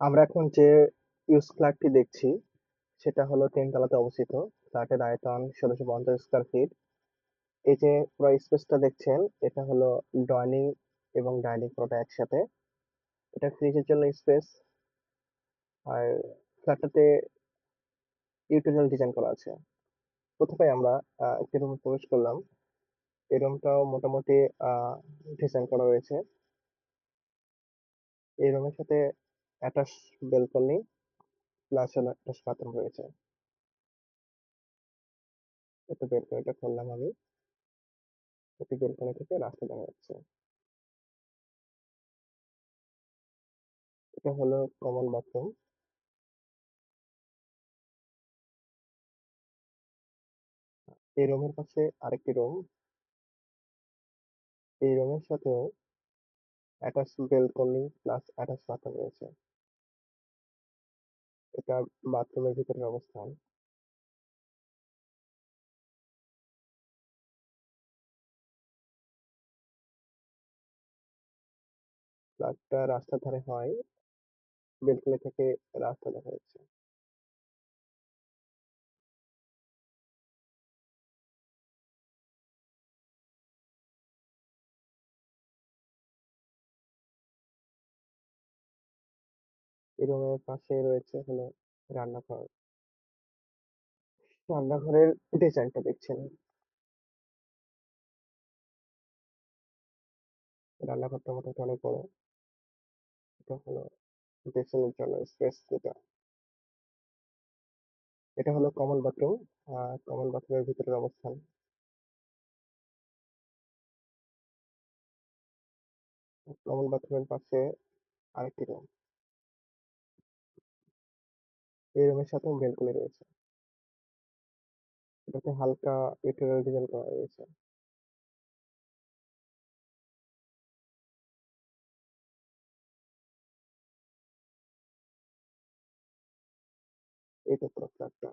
আমরা এখন যে ইউজ ফ্ল্যাটটি দেখছি, সেটা হলো তিন তলাতে অবস্থিত। ফ্ল্যাটের আয়তন ষোলোশো পঞ্চাশ স্কোয়ার ফিট এই যে পুরো স্পেসটা দেখছেন, এটা হলো ডাইনিং এবং ডাইনিং পুরোটা একসাথে। এটা ফ্রিজের জন্য স্পেস আর ফ্ল্যাটটাতে ইউটিলিটি ডিজাইন করা আছে। প্রথমে আমরা একটি রুমে প্রবেশ করলাম। এই রুমটাও মোটামুটি ডিজাইন করা রয়েছে। এই রুমের সাথে অ্যাটাচ বেলকনি প্লাস হলো অ্যাটাচ বাথরুম রয়েছে। এটা বেলকনিটা খুললাম আমি। এটি বেলকনি থেকে রাস্তা দেখা যাচ্ছে। এটা হলো কমন বাথরুম এই রুমের পাশে আরেকটি রুম এই রুমের সাথেও attach balcony plus attach bathroom রয়েছে। এটা বাথরুমের ভিতরের অবস্থান রাস্তার ধারে হয়। বেলকনি থেকে রাস্তা দেখা যাচ্ছে। এই রুম -এর পাশে রয়েছে হলো রান্নাঘর। রান্নাঘরের ডিজাইনটা দেখছেন? রান্নাঘরটা মোটামুটি অনেক বড়। এটা হলো বেসিনের জন্য স্পেস যেটা। এটা হলো কমন বাথরুম আর কমন বাথরুমের ভিতরের অবস্থান। কমন বাথরুমের পাশে আরেকটি রুম এই রুমের সাথে ব্যালকনি রয়েছে। এটাতে হালকা এটেরিয়াল ডিজাইন করা রয়েছে। এটা তো ফ্ল্যাটটা